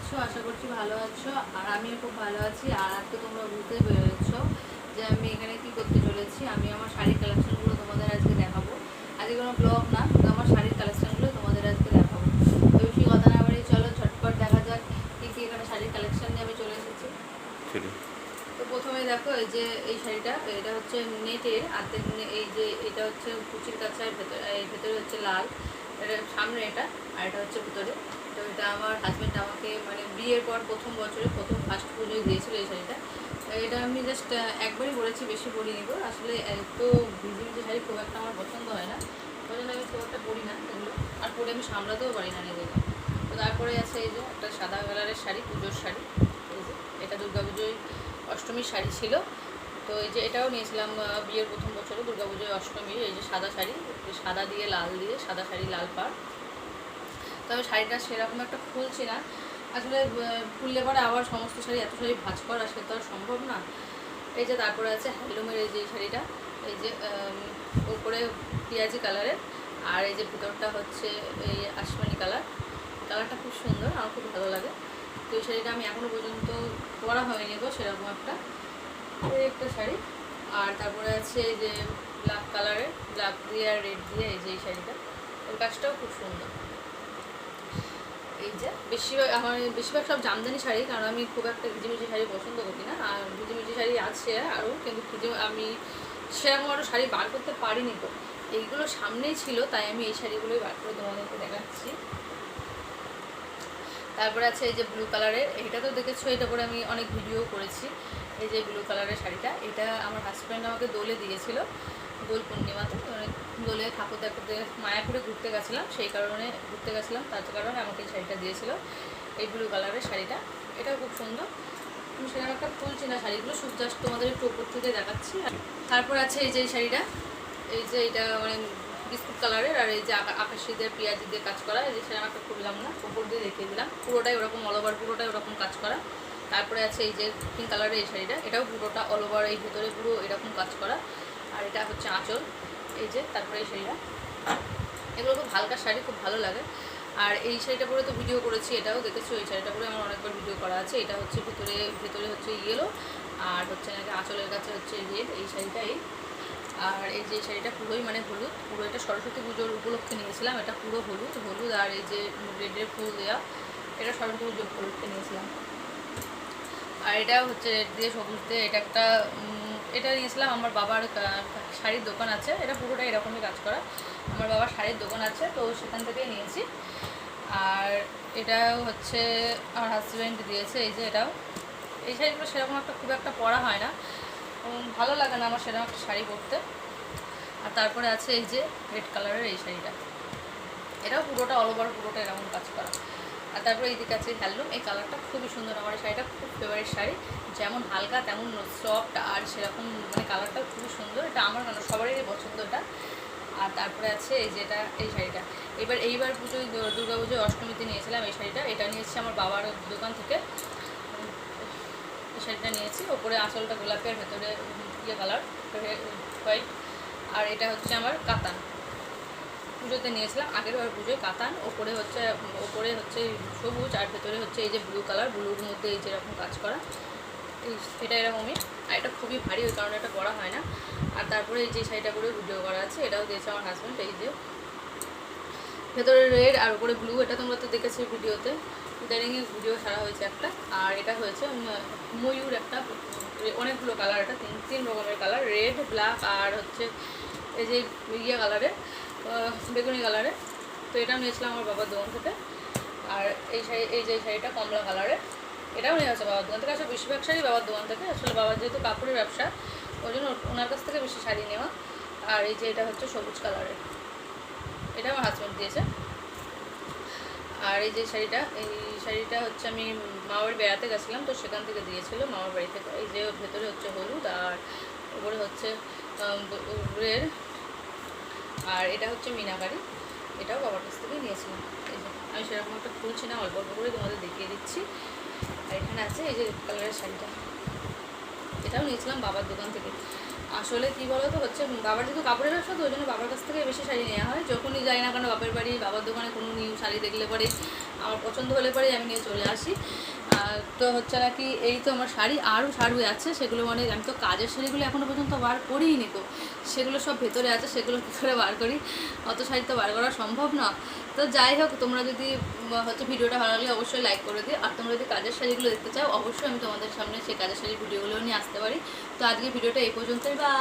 আছো? আশা করছি ভালো আছো। আর আমিও খুব ভালো আছি। আর আজকে তোমরা বুঝতে পেরেছ যে আমি এখানে কি করতে চলেছি। আমি আমার শাড়ির কালেকশনগুলো তোমাদের আজকে দেখাবো। আজকে কোনো ব্লগ না শুধু আমার শাড়ির কালেকশনগুলো তোমাদের আজকে দেখাবো। তো বেশি কথা না বাড়ি চলো ঝটপট দেখা যাক কী কী এখানে শাড়ির কালেকশন নিয়ে আমি চলে এসেছি। তো প্রথমে দেখো এই যে এই শাড়িটা এটা হচ্ছে নেটের আর এই যে এটা হচ্ছে কুচির কাছে ভেতরে ভেতরে হচ্ছে লাল এটা সামনে এটা আর এটা হচ্ছে ভিতরে। তো এটা আমার হাজব্যান্ড আমাকে মানে বিয়ের পর প্রথম বছরে প্রথম ফার্স্ট পুজোয় দিয়েছিল এই শাড়িটা। এটা আমি জাস্ট একবারই বলেছি, বেশি পরিনি গো আসলে এত ভিজি ভিজি শাড়ি খুব একটা আমার পছন্দ হয় না। ওই জন্য আমি খুব একটা পরি না এগুলো। আর পরে আমি সামলাতেও পারি না নিজেকে। তো তারপরে আছে এই যে একটা সাদা কালারের শাড়ি, পুজোর শাড়ি। এটা দুর্গা পুজোয় অষ্টমীর শাড়ি ছিল। তো এই যে এটাও নিয়েছিলাম বিয়ের প্রথম বছরে দুর্গাপুজোয় অষ্টমীর। এই যে সাদা শাড়ি, সাদা দিয়ে লাল দিয়ে, সাদা শাড়ি লাল পাড়। তবে শাড়িটা সেরকম একটা খুলছি না। আসলে খুললে পরে আবার সমস্ত শাড়ি, এত শাড়ি ভাঁজ করা সে তো আর সম্ভব না। এই যে তারপরে আছে হ্যান্ডলুমের এই যে শাড়িটা, এই যে উপরে পেঁয়াজি কালারের, আর এই যে ভিতরটা হচ্ছে এই আসমানি কালার। কালারটা খুব সুন্দর, আমার খুব ভালো লাগে। তো এই শাড়িটা আমি এখনও পর্যন্ত পরা হয়নি গো সেরকম একটা। এই একটা শাড়ি। আর তারপরে আছে এই যে ব্ল্যাক কালারের ব্ল্যাক দিয়ে আর রেড দিয়ে এই যে এই শাড়িটা। ওর কাজটাও খুব সুন্দর। বেশিরভাগ, আমার বেশিরভাগ সব জামদানি শাড়ি, কারণ আমি খুব একটা ভিজিমিজি শাড়ি পছন্দ করি না। আর ভিজিমিজি শাড়ি আছে আরও কিন্তু ভিজে আমি সেরকম আরও শাড়ি বার করতে পারিনি তো। এইগুলো সামনেই ছিল, তাই আমি এই শাড়িগুলোই বার করে তোমাদেরকে দেখাচ্ছি। তারপরে আছে এই যে ব্লু কালারের এটা তো দেখেছ এটা করে আমি অনেক ভিডিও করেছি। এই যে ব্লু কালারের শাড়িটা, এটা আমার হাজব্যান্ড আমাকে দোলে দিয়েছিল। দোল পূর্ণিমাতে মানে দোলে ঠাকুর দেখতে মায়াপুরে ঘুরতে গেছিলাম, সেই কারণে ঘুরতে গেছিলাম, তার কারণে আমাকে এই শাড়িটা দিয়েছিল। এই ব্লু কালারের শাড়িটা, এটাও খুব সুন্দর। সেরকম একটা তুলছি না শাড়িগুলো জাস্ট তোমাদের একটু উপর থেকে দেখাচ্ছি। তারপর আছে এই যে শাড়িটা, এই যে এটা মানে বিস্কুট কালারের আর এই যে আকা- আকাশি দিয়ে পেঁয়াজি দিয়ে কাজ করা, এই যে সেরকম একটা খুললাম না, উপর দিয়ে দেখিয়ে দিলাম। পুরোটাই ওরকম অল ওভার পুরোটাই ওরকম কাজ করা। তারপরে আছে এই যে পিঙ্ক কালারের এই শাড়িটা, এটাও পুরোটা অল ওভার এই ভিতরে পুরো এরকম কাজ করা। আর এটা হচ্ছে আঁচল। এই যে, তারপরে এই শাড়িটা। এগুলো খুব হালকা শাড়ি, খুব ভালো লাগে। আর এই শাড়িটা পরে তো ভিডিও করেছি, এটাও দেখেছ? এই শাড়িটা পরে আমার অনেকবার ভিডিও করা আছে। এটা হচ্ছে ভিতরে ভিতরে হচ্ছে ইয়েলো আর হচ্ছে নাকি আঁচলের কাছে হচ্ছে রেড এই শাড়িটাই। আর এই যে শাড়িটা পুরোই মানে হলুদ, পুরো এটা সরস্বতী পুজোর উপলক্ষে নিয়েছিলাম। এটা পুরো হলুদ হলুদ আর এই যে রেডের ফুল দেওয়া এটা সরস্বতী পুজোর উপলক্ষে নিয়েছিলাম। আর এটা হচ্ছে রেড দিয়ে সবুজ দিয়ে, এটা একটা এটা নিয়েছিলাম, আমার বাবার শাড়ির দোকান আছে, এটা পুরোটা এরকমই কাজ করা। আমার বাবার শাড়ির দোকান আছে, তো সেখান থেকেই নিয়েছি। আর এটাও হচ্ছে আমার হাজব্যান্ড দিয়েছে, এই যে এটাও। এই শাড়িগুলো সেরকম একটা খুব একটা পরা হয় না। ভালো লাগে না আমার সেরকম একটা শাড়ি পরতে। আর তারপরে আছে এই যে রেড কালারের এই শাড়িটা। এটাও পুরোটা অল ওভার পুরোটা এরকম কাজ করা। আর তারপরে এইদিকে আছে হ্যান্ডলুম। এই কালারটা খুবই সুন্দর। আমার শাড়িটা খুব ফেভারিট শাড়ি। যেমন হালকা, তেমন সফট আর সেরকম মানে কালারটা খুবই সুন্দর। এটা আমার কেন সবারই পছন্দ এটা। আর তারপরে আছে এই যেটা, এই শাড়িটা। এবার এইবার পুজোয় দুর্গা পুজোয় অষ্টমীতে নিয়েছিলাম এই শাড়িটা। এটা নিয়েছি আমার বাবার দোকান থেকে। এই শাড়িটা নিয়েছি। ওপরে আঁচলটা গোলাপের ভেতরে ইয়ে কালার হোয়াইট। আর এটা হচ্ছে আমার কাতান। পুজোতে নিয়েছিলাম, আগের বার পুজোয় কাতান, ওপরে হচ্ছে ওপরে হচ্ছে সবুজ, আর ভেতরে হচ্ছে এই যে ব্লু কালার ব্লুর মধ্যে এই যেরকম কাজ করা। এটা এরকমই। আর এটা খুবই ভারী, ওই কারণে এটা পরা হয় না। আর তারপরে এই যে শাড়িটা করে ভিডিও করা আছে, এটাও দিয়েছে আমার হাজব্যান্ড এই যে। ভেতরে রেড আর উপরে ব্লু এটা তোমরা তো দেখেছি ভিডিওতে। ইদানিংয়ে ভিডিও ছাড়া হয়েছে একটা। আর এটা হয়েছে ময়ূর একটা অনেকগুলো কালার এটা তিন তিন রকমের কালার রেড ব্ল্যাক আর হচ্ছে এই যে ইয়ে কালারের বেগুনি কালারের তো এটা নিয়েছিলাম আমার বাবার দোকান থেকে। আর এই শাড়ি, এই যে শাড়িটা কমলা কালারের এটাও নিয়ে আছে বাবার দোকান থেকে। আসলে বেশিরভাগ শাড়ি বাবার দোকান থেকে। আসলে বাবার যেহেতু কাপড়ের ব্যবসা, ওই জন্য ওনার কাছ থেকে বেশি শাড়ি নেওয়া। আর এই যে এটা হচ্ছে সবুজ কালারের এটা আমার হাজব্যান্ড দিয়েছে। আর এই যে শাড়িটা, এই শাড়িটা হচ্ছে আমি মামার বেড়াতে গেছিলাম। তো সেখান থেকে দিয়েছিল মামার বাড়ি থেকে। এই যে ভেতরে হচ্ছে হলুদ আর উপরে হচ্ছে রেড। আর এটা হচ্ছে মিনাকারি এটাও বাবার কাছ থেকে নিয়েছিলাম। আমি সেরকম একটা খুলছি না, অল্প অল্প করে তোমাদের দেখিয়ে দিচ্ছি। আর এখানে আছে এই যে রেড কালারের শাড়িটা। এটাও নিয়েছিলাম বাবার দোকান থেকে। আসলে কি বলো তো হচ্ছে বাবার যেহেতু কাপড়ের ব্যবসা, তো ওই জন্য বাবার কাছ থেকে বেশি শাড়ি নেওয়া হয়। যখনই যাই না কেন, বাপের বাড়ি, বাবার দোকানে কোনো নিউ শাড়ি দেখলে পরে, আমার পছন্দ হলে পরে আমি নিয়ে চলে আসি। তো হচ্ছে নাকি এই তো আমার শাড়ি আরও শাড়ি আছে, সেগুলো মানে আমি তো কাজের শাড়িগুলো এখনও পর্যন্ত বার করিই নি তো। সেগুলো সব ভেতরে আছে, সেগুলো করে বার করি? অত শাড়ি তো বার করা সম্ভব না। তো যাই হোক, তোমরা যদি হচ্ছে ভিডিওটা ভালো লাগলে অবশ্যই লাইক করে দিও। আর তোমরা যদি কাজের শাড়িগুলো দেখতে চাও, অবশ্যই আমি তোমাদের সামনে সেই কাজের শাড়ির ভিডিওগুলো নিয়ে আসতে পারি। তো আজকে ভিডিওটা এই পর্যন্তই বা